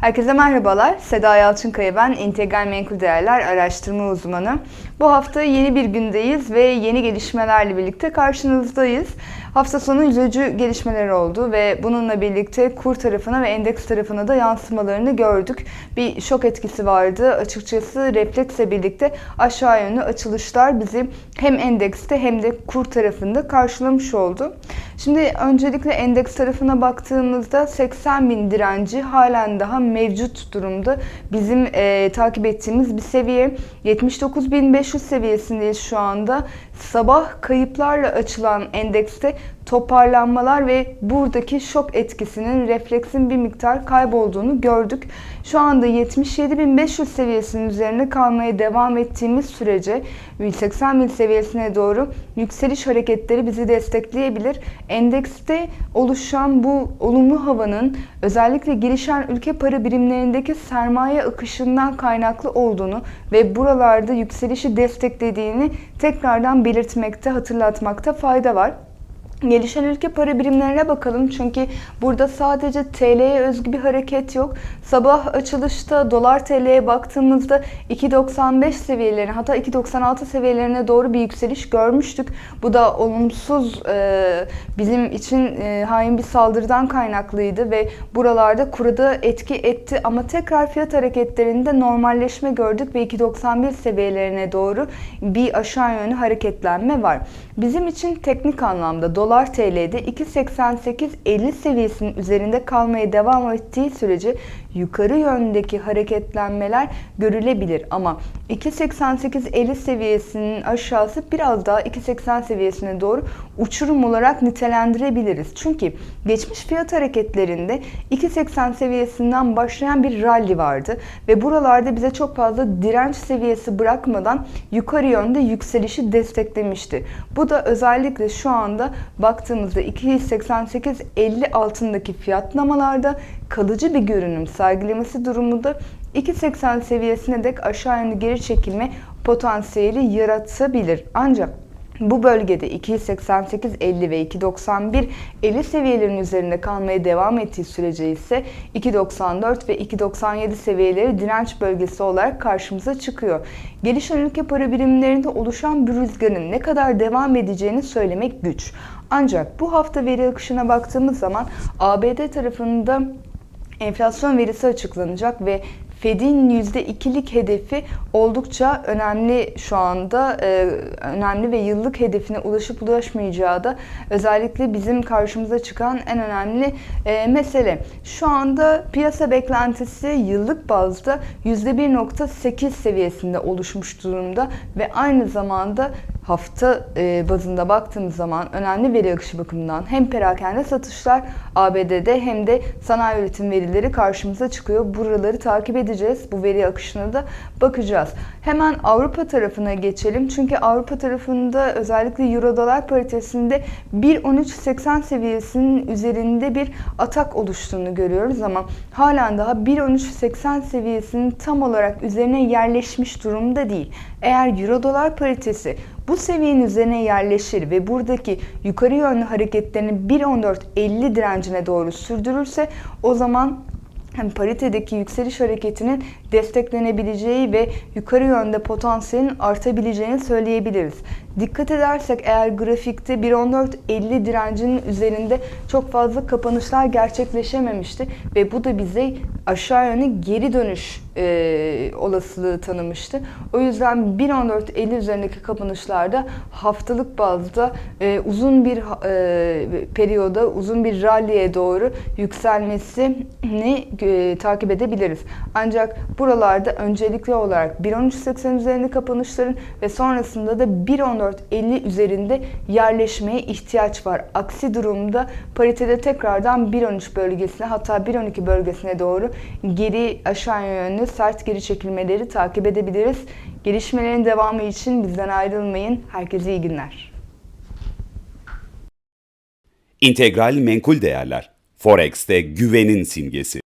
Herkese merhabalar. Seda Yalçınkaya ben, İntegral Menkul Değerler Araştırma Uzmanı. Bu hafta yeni bir gündeyiz ve yeni gelişmelerle birlikte karşınızdayız. Hafta sonu üzücü gelişmeler oldu ve bununla birlikte kur tarafına ve endeks tarafına da yansımalarını gördük. Bir şok etkisi vardı. Açıkçası refleksle birlikte aşağı yönlü açılışlar bizi hem endekste hem de kur tarafında karşılamış oldu. Şimdi öncelikle endeks tarafına baktığımızda 80 bin direnci halen daha mevcut durumda. Bizim e, takip ettiğimiz bir seviye 79.500 seviyesindeyiz şu anda. Sabah kayıplarla açılan endekste toparlanmalar ve buradaki şok etkisinin refleksin bir miktar kaybolduğunu gördük. Şu anda 77.500 seviyesinin üzerinde kalmaya devam ettiğimiz sürece 80.000 seviyesine doğru yükseliş hareketleri bizi destekleyebilir. Endekste oluşan bu olumlu havanın özellikle gelişen ülke para birimlerindeki sermaye akışından kaynaklı olduğunu ve buralarda yükselişi desteklediğini tekrardan belirtmekte, hatırlatmakta fayda var. Gelişen ülke para birimlerine bakalım çünkü burada sadece TL'ye özgü bir hareket yok. Sabah açılışta dolar TL'ye baktığımızda 2.95 seviyelerine hatta 2.96 seviyelerine doğru bir yükseliş görmüştük. Bu da olumsuz e, bizim için e, hain bir saldırıdan kaynaklıydı ve buralarda kurada etki etti ama tekrar fiyat hareketlerinde normalleşme gördük ve 2.91 seviyelerine doğru bir aşağı yönlü hareketlenme var. Bizim için teknik anlamda dolar TL'de 2.88-50 seviyesinin üzerinde kalmaya devam ettiği sürece yukarı yöndeki hareketlenmeler görülebilir. Ama 2.88-50 seviyesinin aşağısı biraz daha 2.80 seviyesine doğru uçurum olarak nitelendirebiliriz. Çünkü geçmiş fiyat hareketlerinde 2.80 seviyesinden başlayan bir rally vardı ve buralarda bize çok fazla direnç seviyesi bırakmadan yukarı yönde yükselişi desteklemişti. Bu da özellikle şu anda baktığımızda 2.88-50 altındaki fiyatlamalarda kalıcı bir görünüm sergilemesi durumunda 2.80 seviyesine dek aşağı yönlü geri çekilme potansiyeli yaratabilir. Ancak bu bölgede 2.88-50 ve 2.91-50 seviyelerin üzerinde kalmaya devam ettiği sürece ise 2.94 ve 2.97 seviyeleri direnç bölgesi olarak karşımıza çıkıyor. Gelişen ülke para birimlerinde oluşan bir rüzgarın ne kadar devam edeceğini söylemek güç. Ancak bu hafta veri akışına baktığımız zaman ABD tarafında enflasyon verisi açıklanacak ve Fed'in %2'lik hedefi oldukça önemli şu anda. Ee, önemli ve yıllık hedefine ulaşıp ulaşmayacağı da özellikle bizim karşımıza çıkan en önemli e, mesele. Şu anda piyasa beklentisi yıllık bazda %1.8 seviyesinde oluşmuş durumda ve aynı zamanda hafta e, bazında baktığımız zaman önemli veri akışı bakımından hem perakende satışlar ABD'de hem de sanayi üretim verileri karşımıza çıkıyor. Buraları takip edeceğiz. Bu veri akışına da bakacağız. Hemen Avrupa tarafına geçelim. Çünkü Avrupa tarafında özellikle Euro dolar paritesinde 1.1380 seviyesinin üzerinde bir atak oluştuğunu görüyoruz ama halen daha 1.1380 seviyesinin tam olarak üzerine yerleşmiş durumda değil. Eğer Euro dolar paritesi bu seviyenin üzerine yerleşir ve buradaki yukarı yönlü hareketlerini 1.14.50 direncine doğru sürdürürse o zaman hem paritedeki yükseliş hareketinin desteklenebileceği ve yukarı yönde potansiyelin artabileceğini söyleyebiliriz. Dikkat edersek eğer grafikte 1.14.50 direncinin üzerinde çok fazla kapanışlar gerçekleşememişti ve bu da bize aşağı yönlü geri dönüş e, olasılığı tanımıştı. O yüzden 1.14.50 üzerindeki kapanışlarda haftalık bazda e, uzun bir e, periyoda, uzun bir rally'e doğru yükselmesini e, takip edebiliriz. Ancak buralarda öncelikli olarak 1.13.80 üzerinde kapanışların ve sonrasında da 1.14.50 üzerinde yerleşmeye ihtiyaç var. Aksi durumda paritede tekrardan 1.13 bölgesine hatta 1.12 bölgesine doğru geri aşağı yönlü sert geri çekilmeleri takip edebiliriz. Gelişmelerin devamı için bizden ayrılmayın. Herkese iyi günler. İntegral menkul değerler. Forex'te güvenin simgesi.